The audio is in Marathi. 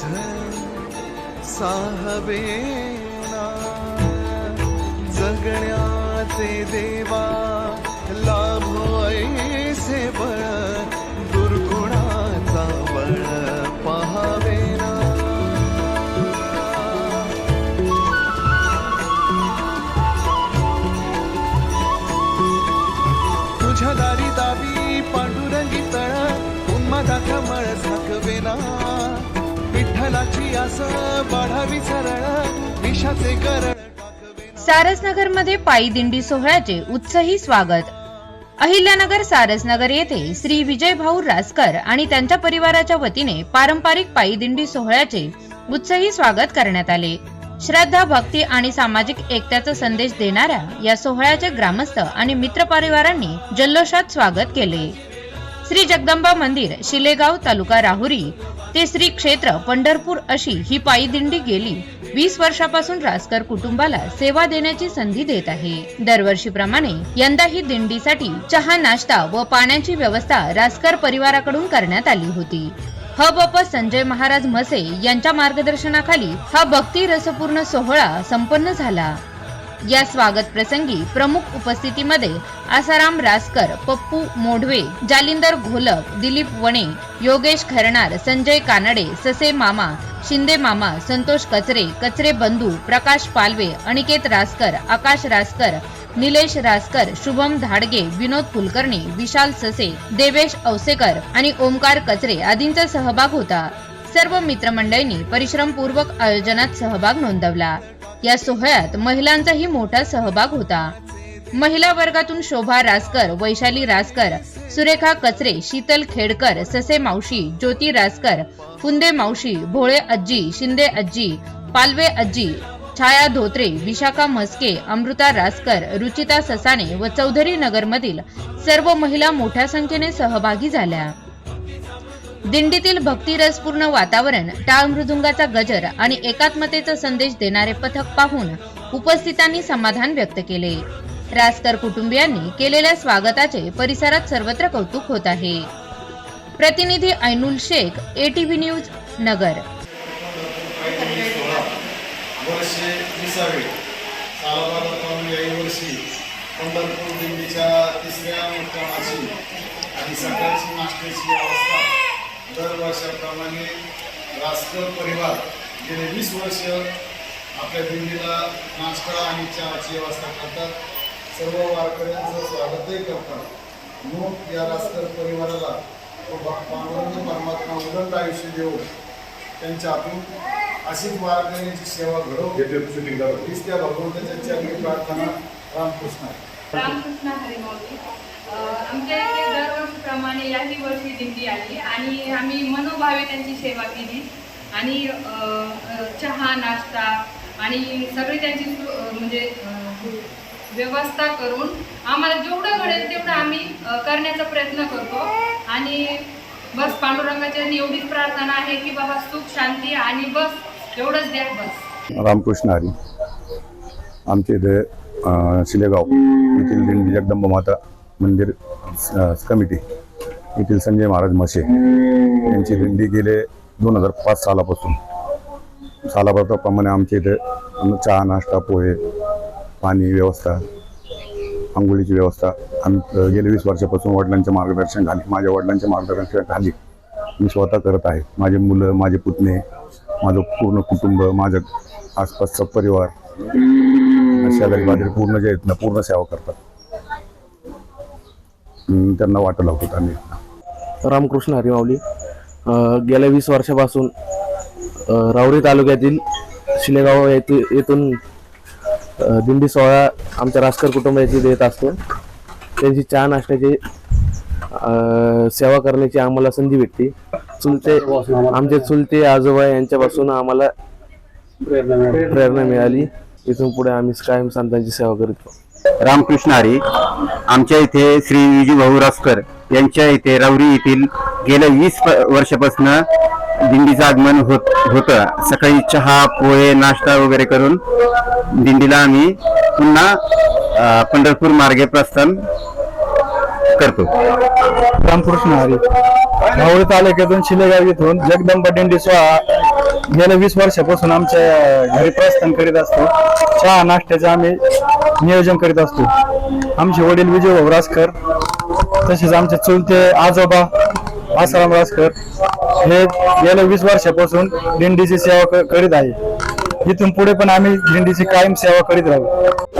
तुझी जगण्याचे देवा ला आस वाढावी सरळ विषाचे सारसनगरमध्ये पायी दिंडी सोहळ्याचे उत्साही स्वागत. अहिल्यानगर सारसनगर येथे श्री विजय भाऊ रासकर आणि त्यांच्या परिवाराच्या वतीने पारंपरिक पायी दिंडी सोहळ्याचे उत्साही स्वागत करण्यात आले. श्रद्धा भक्ती आणि सामाजिक एकत्याचा संदेश देणाऱ्या या सोहळ्याचे ग्रामस्थ आणि मित्र परिवारांनी जल्लोषात स्वागत केले. श्री जगदंबा मंदिर शिलेगाव तालुका राहुरी. ते श्री क्षेत्र पंढरपूर अशी ही पायी दिंडी गेली. वीस वर्षापासून रासकर कुटुंबाला सेवा देण्याची संधी देत आहे. दरवर्षीप्रमाणे यंदा ही दिंडीसाठी चहा नाश्ता व पाण्याची व्यवस्था रासकर परिवाराकडून करण्यात आली होती. हबप संजय महाराज म्हसे यांच्या मार्गदर्शनाखाली हा भक्ती रसपूर्ण सोहळा संपन्न झाला. या स्वागत प्रसंगी प्रमुख उपस्थितीमध्ये आसाराम रासकर पप्पू मोढवे जालिंदर घोलप दिलीप वणे योगेश खरणार संजय कानडे ससे मामा शिंदे मामा संतोष कचरे कचरे बंधू प्रकाश पालवे अनिकेत रासकर आकाश रासकर निलेश रासकर शुभम धाडगे विनोद कुलकर्णी विशाल ससे देवेश औसेकर आणि ओमकार कचरे आदींचा सहभाग होता. सर्व मित्रमंडळींनी परिश्रमपूर्वक आयोजनात सहभाग नोंदवला. या सोहळ्यात महिलांचाही मोठा सहभाग होता. महिला वर्गातून शोभा रासकर वैशाली रासकर सुरेखा कचरे शीतल खेडकर ससे मावशी ज्योती रासकर फुंदे मावशी भोळे आजी शिंदे आजी पालवे आजी छाया धोत्रे विशाखा म्हस्के अमृता रासकर रुचिता ससाने व चौधरी नगरमधील सर्व महिला मोठ्या संख्येने सहभागी झाल्या. दिंडीतील भक्तिरसपूर्ण वातावरण टाळ मृदुंगाचा गजर आणि एकात्मतेचा संदेश देणारे पथक पाहून उपस्थितांनी समाधान व्यक्त केले. रासकर कुटुंबियांनी केलेल्या स्वागताचे परिसरात सर्वत्र कौतुक होत आहे. प्रतिनिधी ऐनुल शेख एटीव्ही न्यूज नगर पंढरपूर दिंडीच्या तिसऱ्या मुक्कामाची आणि सकाळची मास्टरची अवस्था दरवर्षाप्रमाणे रासकर परिवार गेले वीस वर्ष आपल्या दिंडीला नाश्ता आणि चहाची व्यवस्था करतात. सर्व वारकऱ्यांचं स्वागतही करतात. मग या रासकर परिवाराला तो पांडुरंग परमात्मा उदंड आयुष्य देऊ त्यांच्या हातून अशीच वारकऱ्यांची सेवा घडव हीच त्या भगवंताच्या चरणी प्रार्थना रामकृष्ण. रामकृष्ण हरिमावली अ, आमच्या इथे दरवर्षीप्रमाणे याही वर्षी दिंडी आली आणि आम्ही मनोभावे त्यांची सेवा केली. आणि चहा नाश्ता आणि सगळी त्यांची म्हणजे व्यवस्था करून आम्हाला जेवढं घडेल तेवढं आम्ही करण्याचा प्रयत्न करतो. आणि बस पांडुरंगाच्या एवढीच प्रार्थना आहे की बाबा सुख शांती आणि बस एवढंच द्या बस. रामकृष्ण हरी. आमच्या इथे शिलेगाव येथील दिंडी जगदंबा माता मंदिर कमिटी येथील संजय महाराज म्हशे यांची दिंडी गेले दोन हजार पाच सालापासून. सालाप्रमाणे आमच्या इथे चहा नाश्ता पोहे पाणी व्यवस्था आंघोळीची व्यवस्था आम्ही गेले वीस वर्षापासून वडिलांच्या मार्गदर्शन खाली माझ्या वडिलांच्या मार्गदर्शन खाली मी स्वतः करत आहे. माझे मुलं माझे पुतणे माझं पूर्ण कुटुंब माझं आसपासचा परिवार शेजारी बाजारी पूर्ण जे आहेत ना पूर्ण सेवा करतात. त्यांना वाटं लावतो आम्ही. रामकृष्ण हरिमावली गेल्या वीस वर्षापासून रावरी तालुक्यातील शिलेगाव येथे येथून दिंडी सोहळा आमच्या रासकर कुटुंबाची देत असतो. त्यांची चहा नाश्त्याची सेवा करण्याची आम्हाला संधी भेटते. चुलते आमचे चुलते आजोबा यांच्यापासून आम्हाला प्रेरणा मिळाली. इथून पुढे आम्ही कायम संतांची सेवा करतो रामकृष्ण हरी आमच्या इथे श्री विजू भाऊ रासकर यांच्या इथे रावरी येथील गेल्या वीस वर्षापासून दिंडीचं आगमन होत होतं. सकाळी चहा पोहे नाश्ता वगैरे करून दिंडीला आम्ही पुन्हा पंढरपूर मार्गे प्रस्थान करतो. रामकृष्ण हरी राहुरी तालुक्यातून शिलेगाव येथून जगदंबा दिंडी सोहळा गेल्या वीस वर्षापासून आमच्या घरी प्रस्थान करीत असतो. चहा नाश्त्याचा आम्ही नियोजन करीत असतो. आमचे वडील विजय भाऊ रासकर तसेच आमचे चुलते आजोबा आसाराम रासकर हे गेल्या वीस वर्षापासून दिंडीची सेवा करीत आहे. इथून पुढे पण आम्ही दिंडीची कायम सेवा करीत राहू.